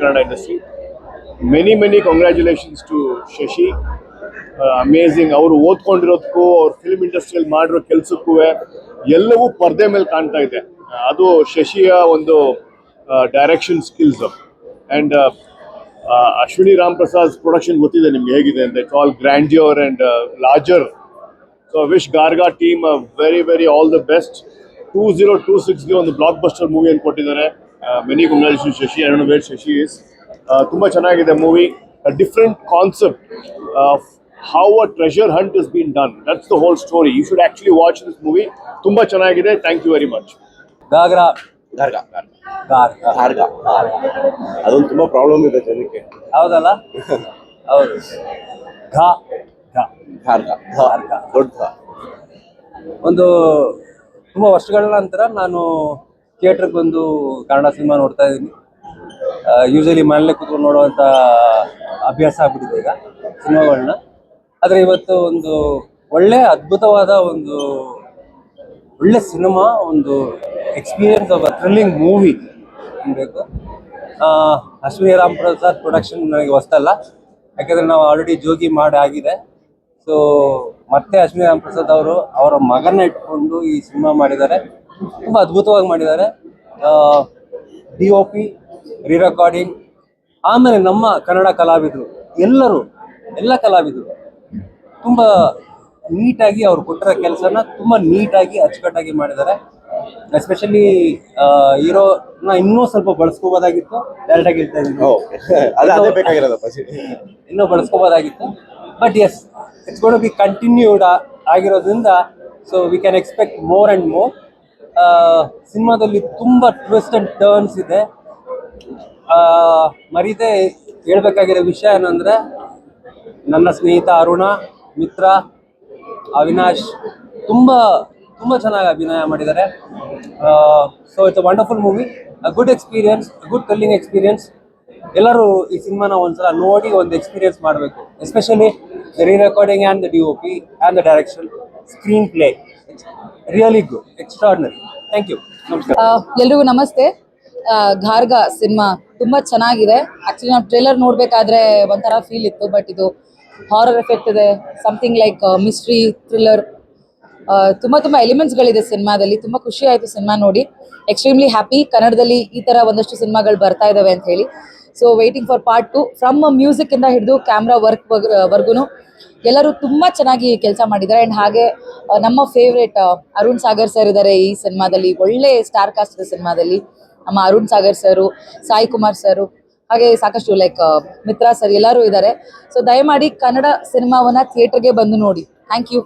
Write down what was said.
Kannada industry. Many, many congratulations to Shashi. Amazing ಅವರು ಓದ್ಕೊಂಡಿರೋದಕ್ಕೂ ಅವ್ರ ಫಿಲ್ಮ್ ಇಂಡಸ್ಟ್ರಿಯಲ್ಲಿ ಮಾಡಿರೋ ಕೆಲಸಕ್ಕೂ ಎಲ್ಲವೂ ಪರ್ದೆ ಮೇಲೆ ಕಾಣ್ತಾ ಇದೆ. ಅದು ಶಶಿಯ ಒಂದು direction skills and Ashwini Ram Prasad production ಗೊತ್ತಿದೆ ನಿಮ್ಗೆ ಹೇಗಿದೆ ಅಂತ. It's all grandeur and larger so wish Garga team very very all the best two zero two ಸಿಕ್ಸ್ಗೆ ಒಂದು ಬ್ಲಾಕ್ ಬಸ್ಟರ್ ಮೂವಿ ಅಂತ ಕೊಟ್ಟಿದ್ದಾರೆ. Many congratulation Shashi I where Shashi is ತುಂಬ ಚೆನ್ನಾಗಿದೆ movie different concept of how a treasure hunt is been done that's the whole story you should actually watch this movie ತುಂಬ ಚೆನ್ನಾಗಿದೆ. Thank you very much Gagra Garga Gar Garga ಅದೊಂದು ತುಂಬ problem ಇದೆ ಜನಕ್ಕೆ. ಹೌದಲ್ಲ? ಹೌದು. ಘಾ. ಘಾ. ಗಾರ್ಗ ಗಾರ್ಗ. ದೊಡ್ಡ ಘ. ಒಂದು ತುಂಬ ವರ್ಷಗಳ ನಂತರ ನಾನು ಥಿಯೇಟ್ರಿಗೆ ಬಂದು ಕನ್ನಡ ಸಿನಿಮಾ ನೋಡ್ತಾ ಇದ್ದೀನಿ. ಯೂಶಲಿ ಮನೇಲೆ ಕೂತ್ಕೊಂಡು ನೋಡುವಂಥ ಅಭ್ಯಾಸ ಆಗ್ಬಿಟ್ಟಿದೆ ಈಗ ಸಿನಿಮಾಗಳನ್ನ ಆದರೆ ಇವತ್ತು ಒಂದು ಒಳ್ಳೆ ಅದ್ಭುತವಾದ ಒಂದು ಒಳ್ಳೆ ಸಿನಿಮಾ, ಒಂದು experience of a thrilling movie ಅನ್ಬೇಕು. ಅಶ್ವಿನಿ ರಾಮ್ ಪ್ರಸಾದ್ ಪ್ರೊಡಕ್ಷನ್ ನನಗೆ ಹೊಸ್ತಲ್ಲ. ಯಾಕಂದ್ರೆ ನಾವು ಆಲ್ರೆಡಿ ಜೋಗಿ ಮಾಡಿ ಆಗಿದೆ. ಸೊ ಮತ್ತೆ ಅಶ್ವಿನಿ ರಾಮ್ ಪ್ರಸಾದ್ ಅವರು ಅವರ ಮಗನ ಇಟ್ಕೊಂಡು ಈ ಸಿನಿಮಾ ಮಾಡಿದ್ದಾರೆ. ತುಂಬ ಅದ್ಭುತವಾಗಿ ಮಾಡಿದ್ದಾರೆ. D O P re recording ಆಮೇಲೆ ನಮ್ಮ ಕನ್ನಡ ಕಲಾವಿದರು ಎಲ್ಲರೂ ಎಲ್ಲ ಕಲಾವಿದರು ತುಂಬ ನೀಟಾಗಿ ಅವ್ರು ಕೊಟ್ಟಿರೋ ಕೆಲಸನ ತುಂಬ ನೀಟಾಗಿ ಅಚ್ಚುಕಟ್ಟಾಗಿ ಮಾಡಿದ್ದಾರೆ. ಎಸ್ಪೆಷಲಿ ಹೀರೋನ ಇನ್ನೂ ಸ್ವಲ್ಪ ಬಳಸ್ಕೋಬೋದಾಗಿತ್ತು. ಡೈರೆಕ್ಟಾಗಿ ಹೇಳ್ತಾ ಇದ್ದೀನಿ. ಇನ್ನೂ ಬಳಸ್ಕೋಬೋದಾಗಿತ್ತು. But yes it's got be continued ಆಗಿರೋದ್ರಿಂದ so we can expect more and more ಸಿನಿಮಾದಲ್ಲಿ ತುಂಬ ಟ್ವಿಸ್ಟ್ ಅಂಡ್ ಟರ್ನ್ಸ್ ಇದೆ. ಮರೀದೆ ಹೇಳ್ಬೇಕಾಗಿರೋ ವಿಷಯ ಏನಂದ್ರೆ, ನನ್ನ ಸ್ನೇಹಿತ ಅರುಣ, ಮಿತ್ರ, ಅವಿನಾಶ್ ತುಂಬ ತುಂಬ ಚೆನ್ನಾಗಿ ಅಭಿನಯ ಮಾಡಿದ್ದಾರೆ. So it's a wonderful movie a good experience good thrilling experience ಎಲ್ಲರೂ ಈ ಸಿನಿಮಾನ ಒಂದ್ಸಲ ನೋಡಿ ಒಂದು ಎಕ್ಸ್ಪೀರಿಯನ್ಸ್ ಮಾಡಬೇಕು. Especially the re recording and the D O P and the direction screenplay really good extraordinary thank you ಎಲ್ರಿಗೂ ನಮಸ್ತೆ. ಘಾರ್ಗ ಸಿನಿಮಾ ತುಂಬಾ ಚೆನ್ನಾಗಿದೆ. ಆಕ್ಚುಲಿ ನಾವು ಟ್ರೇಲರ್ ನೋಡ್ಬೇಕಾದ್ರೆ ಒಂಥರ ಫೀಲ್ ಇತ್ತು ಬಟ್ ಇದು ಹಾರರ್ ಎಫೆಕ್ಟ್ ಇದೆ. ಸಮಥಿಂಗ್ ಲೈಕ್ ಮಿಸ್ಟ್ರಿ ಥ್ರಿಲ್ಲರ್ ತುಂಬ ತುಂಬ ಎಲಿಮೆಂಟ್ಸ್ಗಳಿದೆ ಸಿನಿಮಾದಲ್ಲಿ. ತುಂಬ ಖುಷಿ ಆಯಿತು ಸಿನಿಮಾ ನೋಡಿ. ಎಕ್ಸ್ಟ್ರೀಮ್ಲಿ ಹ್ಯಾಪಿ ಕನ್ನಡದಲ್ಲಿ ಈ ಥರ ಒಂದಷ್ಟು ಸಿನಿಮಾಗಳು ಬರ್ತಾ ಇದ್ದಾವೆ ಅಂತ ಹೇಳಿ. So waiting for part two from music ಇಂದ ಹಿಡಿದು ಕ್ಯಾಮ್ರಾ ವರ್ಕ್ ವರ್ಗುನು. ಎಲ್ಲರೂ ತುಂಬಾ ಚೆನ್ನಾಗಿ ಕೆಲಸ ಮಾಡಿದ್ದಾರೆ. ಅಂಡ್ ಹಾಗೆ ನಮ್ಮ ಫೇವ್ರೇಟ್ ಅರುಣ್ ಸಾಗರ್ ಸರ್ ಇದಾರೆ ಈ ಸಿನಿಮಾದಲ್ಲಿ. ಒಳ್ಳೆ ಸ್ಟಾರ್ ಕಾಸ್ಟ್ ಇದೆ ಸಿನಿಮಾದಲ್ಲಿ. ನಮ್ಮ ಅರುಣ್ ಸಾಗರ್ ಸರು ಸಾಯಿ ಕುಮಾರ್ ಸರು ಹಾಗೆ ಸಾಕಷ್ಟು ಲೈಕ್ ಮಿತ್ರ ಸರ್ ಎಲ್ಲರೂ ಇದ್ದಾರೆ ಸೊ ದಯಮಾಡಿ ಕನ್ನಡ ಸಿನಿಮಾವನ್ನ ಥಿಯೇಟರ್ಗೆ ಬಂದು ನೋಡಿ. Thank you